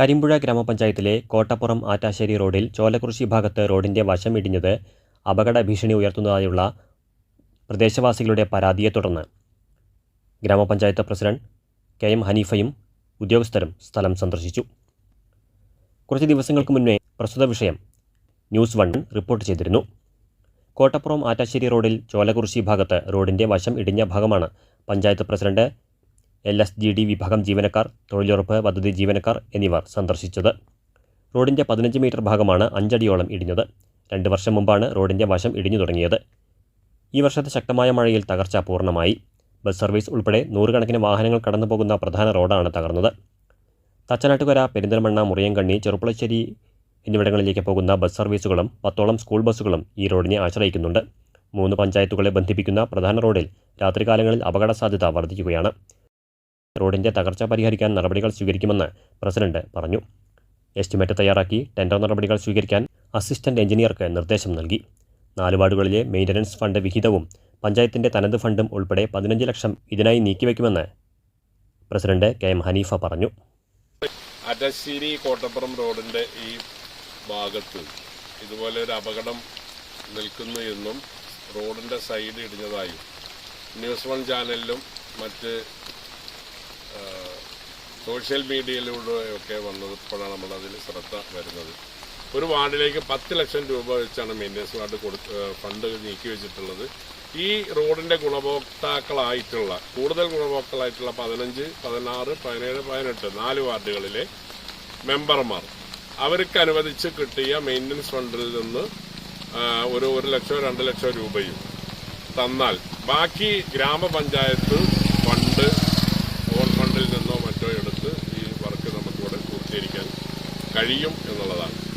കരിമ്പുഴ ഗ്രാമപഞ്ചായത്തിലെ കോട്ടപ്പുറം ആറ്റാശ്ശേരി റോഡിൽ ചോലക്കുറിശി ഭാഗത്ത് റോഡിന്റെ വശം ഇടിഞ്ഞത് അപകട ഭീഷണി ഉയർത്തുന്നതായുള്ള പ്രദേശവാസികളുടെ പരാതിയെ തുടർന്ന്. ഗ്രാമപഞ്ചായത്ത് പ്രസിഡന്റ് കെ എം ഹനീഫയും ഉദ്യോഗസ്ഥരും സ്ഥലം സന്ദർശിച്ചു. കുറച്ച് ദിവസങ്ങൾക്ക് മുന്നേ പ്രസ്തുത വിഷയം ന്യൂസ് വൺ റിപ്പോർട്ട് ചെയ്തിരുന്നു. കോട്ടപ്പുറം ആറ്റാശ്ശേരി റോഡിൽ ചോലക്കുറിശി ഭാഗത്ത് റോഡിന്റെ വശം ഇടിഞ്ഞ ഭാഗമാണ് panchayat president L S G D വിഭാഗം ജീവനക്കാർ തൊഴിലുറപ്പ് പദ്ധതി ജീവനക്കാർ എന്നിവർ സന്ദർശിച്ചത്. റോഡിന്റെ പതിനഞ്ച് മീറ്റർ ഭാഗമാണ് അഞ്ചടിയോളം ഇടിഞ്ഞത്. രണ്ട് വർഷം മുമ്പാണ് റോഡിന്റെ വശം ഇടിഞ്ഞു തുടങ്ങിയത്. ഈ വർഷത്തെ ശക്തമായ മഴയിൽ തകർച്ച പൂർണമായി. ബസ് സർവീസ് ഉൾപ്പെടെ നൂറുകണക്കിന് വാഹനങ്ങൾ കടന്നു പോകുന്ന പ്രധാന റോഡാണ് തകർന്നത്. തച്ചനാട്ടുകര പെരിന്തൽമണ്ണ മുറിയങ്കണ്ണി ചെറുപ്പുളശ്ശേരി എന്നിവിടങ്ങളിലേക്ക് പോകുന്ന ബസ് സർവീസുകളും പത്തോളം സ്കൂൾ ബസ്സുകളും ഈ റോഡിനെ ആശ്രയിക്കുന്നുണ്ട്. മൂന്ന് പഞ്ചായത്തുകളെ ബന്ധിപ്പിക്കുന്ന പ്രധാന റോഡിൽ രാത്രികാലങ്ങളിൽ അപകട സാധ്യത വർദ്ധിക്കുകയാണ്. റോഡിന്റെ തകർച്ച പരിഹരിക്കാൻ നടപടികൾ സ്വീകരിക്കുമെന്ന് പ്രസിഡന്റ് പറഞ്ഞു. എസ്റ്റിമേറ്റ് തയ്യാറാക്കി ടെൻഡർ നടപടികൾ സ്വീകരിക്കാൻ അസിസ്റ്റന്റ് എഞ്ചിനീയർക്ക് നിർദ്ദേശം നൽകി. നാല് വാർഡുകളിലെ മെയിന്റനൻസ് ഫണ്ട് വിഹിതവും പഞ്ചായത്തിന്റെ തനത് ഫണ്ടും ഉൾപ്പെടെ പതിനഞ്ച് ലക്ഷം ഇതിനായി നീക്കിവെക്കുമെന്ന് പ്രസിഡന്റ് കെ എം ഹനീഫ പറഞ്ഞു. അറ്റശ്ശേരി കോട്ടപ്പുറം റോഡിന്റെ ഈ ഭാഗത്ത് ഇതുപോലെ ഒരു അപകടം നിൽക്കുന്നു എന്നും റോഡിന്റെ സൈഡ് ഇടിഞ്ഞതായും ന്യൂസ് വൺ ചാനലിലും മറ്റ് സോഷ്യൽ മീഡിയയിലൂടെയൊക്കെ വന്നപ്പോഴാണ് നമ്മൾ അതിൽ ശ്രദ്ധ വരുന്നത്. ഒരു വാർഡിലേക്ക് പത്ത് ലക്ഷം രൂപ വെച്ചാണ് മെയിന്റനൻസ് വാർഡ് കൊടുത്ത് ഫണ്ട് നീക്കി വെച്ചിട്ടുള്ളത്. ഈ റോഡിന്റെ ഗുണഭോക്താക്കളായിട്ടുള്ള കൂടുതൽ ഗുണഭോക്താക്കളായിട്ടുള്ള പതിനഞ്ച് പതിനാറ് പതിനേഴ് പതിനെട്ട് നാല് വാർഡുകളിലെ മെമ്പർമാർ അവർക്ക് അനുവദിച്ച് കിട്ടിയ മെയിന്റനൻസ് ഫണ്ടിൽ നിന്ന് ഒരു ഒരു ലക്ഷം രണ്ട് ലക്ഷം രൂപയും തന്നാൽ ബാക്കി ഗ്രാമപഞ്ചായത്ത് ഫണ്ട് ഓൺ ഫണ്ടിൽ നിന്നോ മറ്റോ എടുത്ത് ഈ വർക്ക് നമുക്കിവിടെ പൂർത്തീകരിക്കാൻ കഴിയും എന്നുള്ളതാണ്.